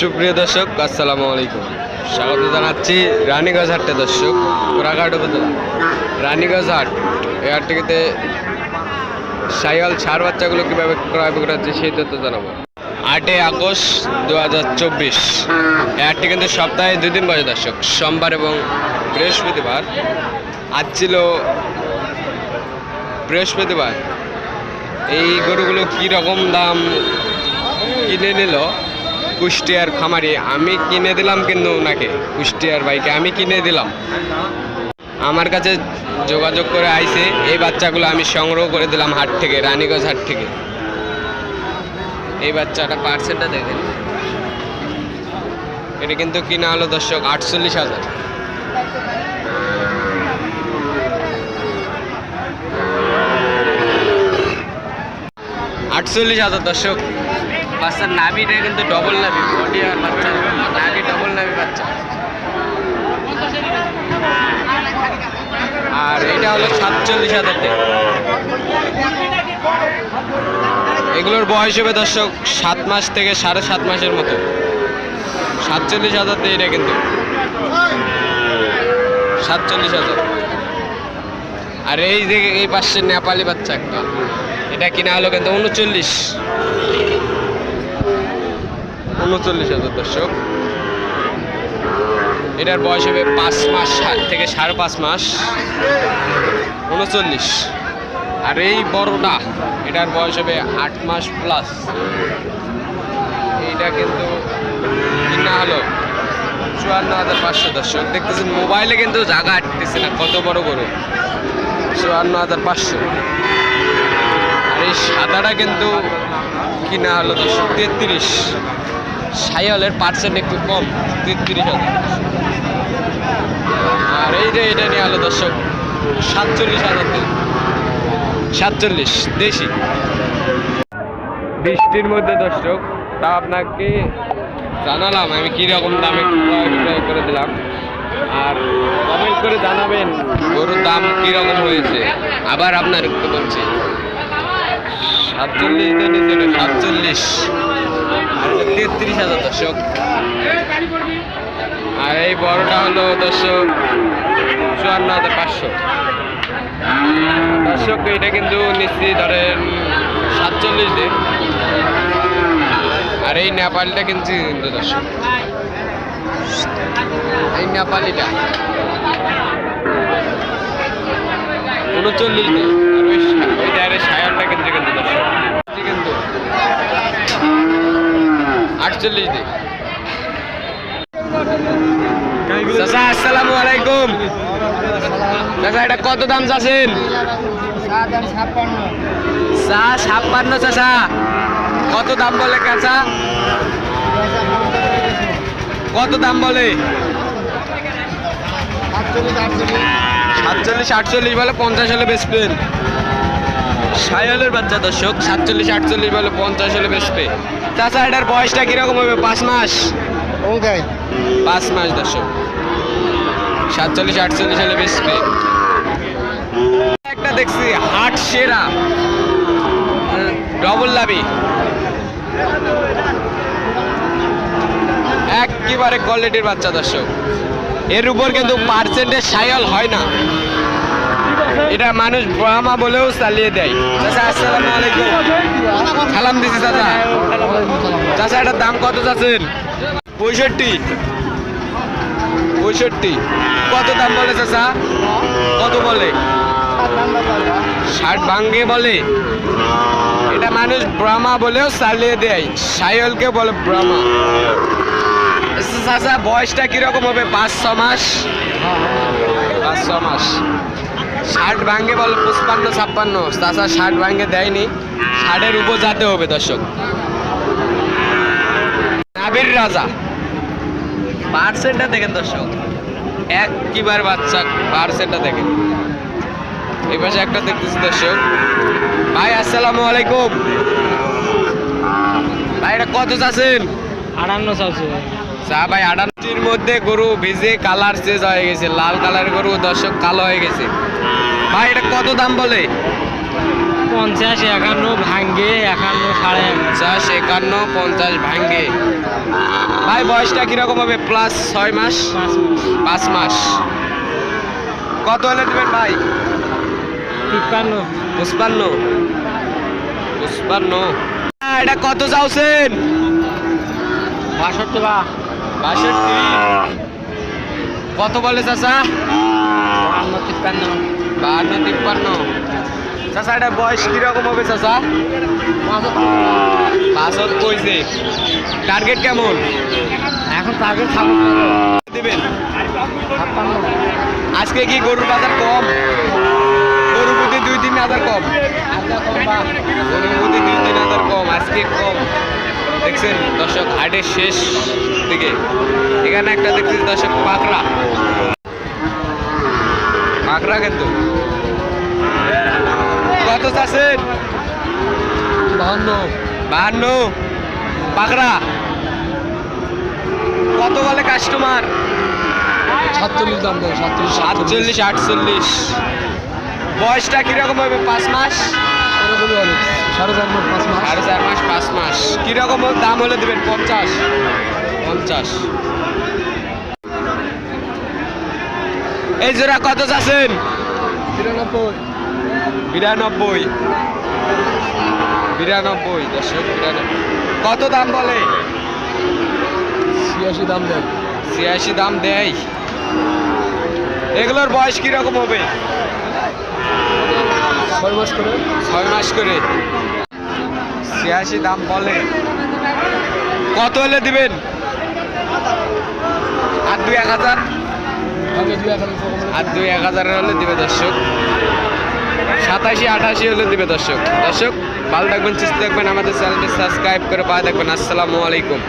সুপ্রিয় দর্শক, আসসালামু আলাইকুম। স্বাগত জানাচ্ছি রানীগঞ্জ হাটে দর্শক, কোরাঘাট উপজেলা। রানীগঞ্জ হাট, এই হাটটিতে সাইয়াল ছাড় বাচ্চাগুলো কীভাবে ক্রয় বিক্রয় হচ্ছে সেই তথ্য জানাব। আটই আগস্ট দু হাজার চব্বিশ, এই হাটটি কিন্তু সপ্তাহে দুই দিন বসে দর্শক, সোমবার এবং বৃহস্পতিবার। আজ ছিল বৃহস্পতিবার। এই গরুগুলো কী রকম দাম কিনে নিল? কুষ্টিয়ার খামারি, আমি কিনে দিলাম কিন্তু ওনাকে, কুষ্টিয়ার বাইকে আমি কিনে দিলাম। আমার কাছে যোগাযোগ করে আইছে, এই বাচ্চাগুলো আমি সংগ্রহ করে দিলাম হাট থেকে, রানীগঞ্জ হাট থেকে। এই বাচ্চাটা পার্সেন্টটা দেখেন। এটা কিন্তু কিনা হলো দর্শক আটচল্লিশ হাজার। আটচল্লিশ হাজার দর্শক। বাচ্চার নাভিটা কিন্তু ডবল নাভি বডি আর বাচ্চা নাভি ডবল নাভি বাচ্চা। আর এটা হলো সাতচল্লিশ হাজার এগুলোর বয়স হবে দর্শক সাত মাস থেকে সাড়ে সাত মাসের মতো। সাতচল্লিশ হাজার দিয়ে এটা কিন্তু। সাতচল্লিশ হাজার। আর এই যে এই পাশে নেপালি বাচ্চা একটা, এটা কিনা হলো কিন্তু উনচল্লিশ। উনচল্লিশ হাজার দর্শক। এটার বয়স হবে পাঁচ মাস থেকে সাড়ে পাঁচ মাস। উনচল্লিশ। আর এই বড়টা, এটার বয়স হবে আট মাস প্লাস এইটা কিন্তু কিনা হলো চুয়ান্ন হাজার পাঁচশো দর্শক। দেখতেছেন, মোবাইলে কিন্তু জায়গা আটতেছে না, কত বড় গরু। চুয়ান্ন হাজার পাঁচশো। আর এই সাদাটা কিন্তু কিনা হলো দর্শক, তেত্রিশ। সাইহলের পার্সেন্ট একটু কম তেত্রিশ হাজার। আর এই যে এটা নিয়ে হলো দর্শক সাতচল্লিশ হাজার সাতচল্লিশ দেশি। বৃষ্টির মধ্যে দর্শক তা আপনাকে জানালাম আমি কীরকম দামে ক্রয় করে দিলাম আর কমেন্ট করে জানাবেন। গরুর দাম কীরকম হয়েছে? আবার আপনার একটু বলছি। সাতচল্লিশ সাতচল্লিশ। তেত্রিশ হাজার দর্শক। আর এই বড়টা হলো দর্শক চুয়ান্ন হাজার পাঁচশো। দর্শক, এটা কিন্তু নিশ্চিত ধরেন সাতচল্লিশ দিন। আর এই নেপালিটা কিনছি কিন্তু দর্শক। এই নেপালিটা। উনচল্লিশ দিন। ওই সা- ওই ডায়ের সায়ালটা কিনছে কিন্তু দর্শক কিনছে কিন্তু আটচল্লিশ দিন। চাচা আসসালামু আলাইকুম। চাচা এটা কত দাম চাচ্ছেন? চা ছাপ্পান্ন চাচা। কত দাম বলে কাঁচা কত দাম বলে? সাতচল্লিশ আটচল্লিশ বলে পঞ্চাশ হলে বেচবেন। সায়ালের বাচ্চা দর্শক সাতচল্লিশ আটচল্লিশ বলে পঞ্চাশ হলে বেচবে তাছাড়া এটার বয়সটা কীরকম হবে? পাঁচ মাস? পাঁচ মাস দর্শক। সাতচল্লিশ আটচল্লিশ হলে বেচবে একটা দেখছি হাট সেরা। ডবল লাভি একেবারে কোয়ালিটির বাচ্চা দর্শক। এর উপর কিন্তু পার্সেন্টেজ সায়ল হয় না। এটা মানুষ ব্রাহ্মা বলেও চালিয়ে দেয়। চাচা আসসালামু আলাইকুম। সালাম দিছি চাচা। চাচা এটার দাম কত চাচ্ছেন? পঁয়ষট্টি। পঁয়ষট্টি। কত দাম বলে চাচা? কত বলে? ষাট ভাঙ্গে বলে। এটা মানুষ ব্রাহ্মা বলেও চালিয়ে দেয়। সায়লকে বলে ব্রাহ্মা আচ্ছা, চাচা বয়সটা কীরকম হবে? পাঁচ ছ মাস? পাঁচ ছ মাস। ষাট ভাঙ্গে বলে পঁচপান্ন, ছাপ্পান্ন। চাচা ষাট ভাঙ্গে দেয়নি। ষাটের উপর যেতে হবে, দর্শক। নাবির রাজা। পার্সেন্টটা দেখেন, দর্শক। এক কিবার বাচ্চা পার্সেন্টটা দেখেন। এই পাশে একটা দেখতেছি, দর্শক। ভাই, আসসালামু আলাইকুম। ভাই, এটা কত চাচ্ছেন? আটান্ন চালছে চা ভাই আটান্নটির মধ্যে গরু ভিজে কালার চেঞ্জ হয়ে গেছে লাল কালার গরু দর্শক কালো হয়ে গেছে। ভাই এটা কত দাম বলে? পঞ্চাশ একান্ন ভাঙ্গে একান্ন সাড়ে পঞ্চাশ একান্ন পঞ্চাশ ভাঙ্গে। ভাই ভাই বয়সটা কীরকম হবে? প্লাস ছয় মাস? পাঁচ মাস। কত হলে দেবেন ভাই? তিপ্পান্ন। পুষ্পান্ন পুষ্পান্ন এটা কত চাওছেন? বাষট্টি বা বাষট্টি। কত বলে চাচা? বান্ন তিপ্পান্ন। বাহান্ন তিপ্পান্ন। চাচা এটা বয়স কীরকম হবে চাচা? পাঁচত কইছে টার্গেট কেমন? এখন টার্গেট দিবেন। আজকে কি গরুর বাজার কম? গরুর প্রতি দুই তিন হাজার কম? গরুর প্রতি দুই তিন হাজার কম আজকে কম। দেখছেন দর্শক হাটের শেষ দিকে। এখানে একটা দেখছি দর্শক পাকড়া। পাকড়া কিন্তু। কত চাষের বাহান্ন। বাহান্ন। পাকড়া। কত বলে কাস্টমার সাতচল্লিশ দাম দেয় সাতচল্লিশ। সাতচল্লিশ আটচল্লিশ। বয়সটা কীরকম হবে? পাঁচ মাস? সাড়ে চার মাস পাঁচ মাস। সাড়ে চার মাস পাঁচ মাস। কীরকম দাম হলে দেবেন পঞ্চাশ। পঞ্চাশ। এই জোড়া কত চাচ্ছেন? বিরানব্বই। বিরানব্বই দর্শক বিরানব্বই। কত দাম বলে? ছিয়াশি দাম দেয়। ছিয়াশি দাম দেয়। এগুলোর বয়স কীরকম হবে? ছয় মাস করে? ছয় মাস করে। ছিয়াশি দাম বলে। কত হলে দিবেন? আর দুই এক হাজার? টাকা আর দুই এক হাজার হলে দিবে দর্শক। সাতাশি আঠাশি হলে দিবে দর্শক। দর্শক ভালো থাকবেন সুস্থ থাকবেন। আমাদের চ্যানেলটি সাবস্ক্রাইব করে পায়ে থাকবেন। আসসালামু আলাইকুম।